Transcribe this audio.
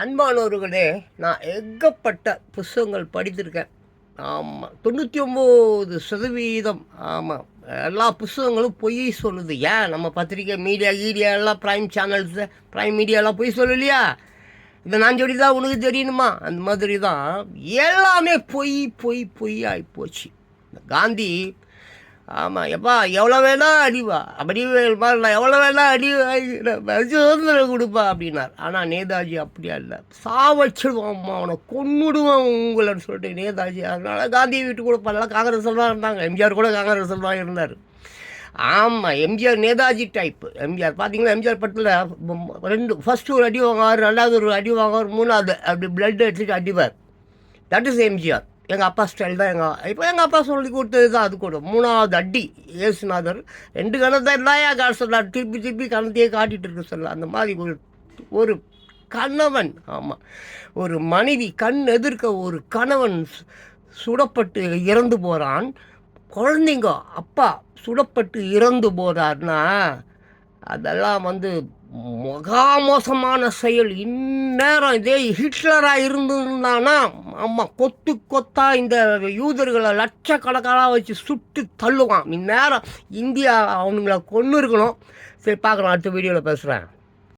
அன்பானவர்களே நான் ஏகப்பட்ட புஸ்தகங்கள் படித்திருக்கேன். ஆமாம் தொண்ணூற்றி ஒம்பது சதவீதம் ஆமாம் எல்லா புஸ்தகங்களும் பொய் சொல்லுது. ஏன்? நம்ம பத்திரிக்கை மீடியா கீடியா எல்லாம் ப்ரைம் சேனல்ஸு ப்ரைம் மீடியாலாம் பொய் சொல்லலையா? இந்த நான் சொல்லி தான் உனக்கு தெரியணுமா? அந்த மாதிரி தான் எல்லாமே பொய் பொய் பொய் ஆகி போச்சு. இந்த காந்தி ஆமாம் எப்பா எவ்வளோ வேணா அடிவா. அப்படி வேணுமா நான் எவ்வளோ வேணா அடி சுதந்திரம் கொடுப்பா அப்படின்னார். ஆனால் நேதாஜி அப்படியா இல்லை. சாவச்சிடுவான்மா அவனை கொன்னுடுவான் உங்களைன்னு சொல்லிட்டு நேதாஜி. அதனால காந்தி வீட்டு கூட பல காங்கிரஸ் தான் இருந்தாங்க. எம்ஜிஆர் கூட காங்கிரஸ் தான் இருந்தார். ஆமாம் எம்ஜிஆர் நேதாஜி டைப்பு எம்ஜிஆர் பார்த்தீங்கன்னா எம்ஜிஆர் படத்தில் ரெண்டு ஃபஸ்ட்டு ஒரு அடி வாங்குவார் ரெண்டாவது ஒரு அடி வாங்குவார் மூணாவது அப்படி பிளட் எடுத்துட்டு அடிவார் தட் இஸ் எம்ஜிஆர் எங்கள் அப்பா ஸ்டைல் தான் எங்கள் இப்போ எங்கள் அப்பா சொல்லி கொடுத்தது தான் அது கூட. மூணாவது அடி ஏசுநாதர் ரெண்டு கணத்தை இருந்தாயா காட்ட சொல்லார் திருப்பி திருப்பி கணத்தையே காட்டிகிட்டு இருக்க சொல்ல அந்த மாதிரி ஒரு ஒரு கணவன் ஆமாம் ஒரு மனைவி கண் எதிர்க்க ஒரு கணவன் சுடப்பட்டு இறந்து போகிறான் குழந்தைங்க அப்பா சுடப்பட்டு இறந்து போகிறார்னா அதெல்லாம் வந்து மகா மோசமான செயல். இந்நேரம் இதே ஹிட்லராக இருந்திருந்தானா ஆமாம் கொத்து கொத்தா இந்த யூதர்களை லட்சக்கணக்கான வச்சு சுட்டு தள்ளுவான். இந்நேரம் இந்தியா அவனுங்களை கொன்று இருக்கணும் சரி பார்க்குறோம் அடுத்த வீடியோவில் பேசுகிறேன்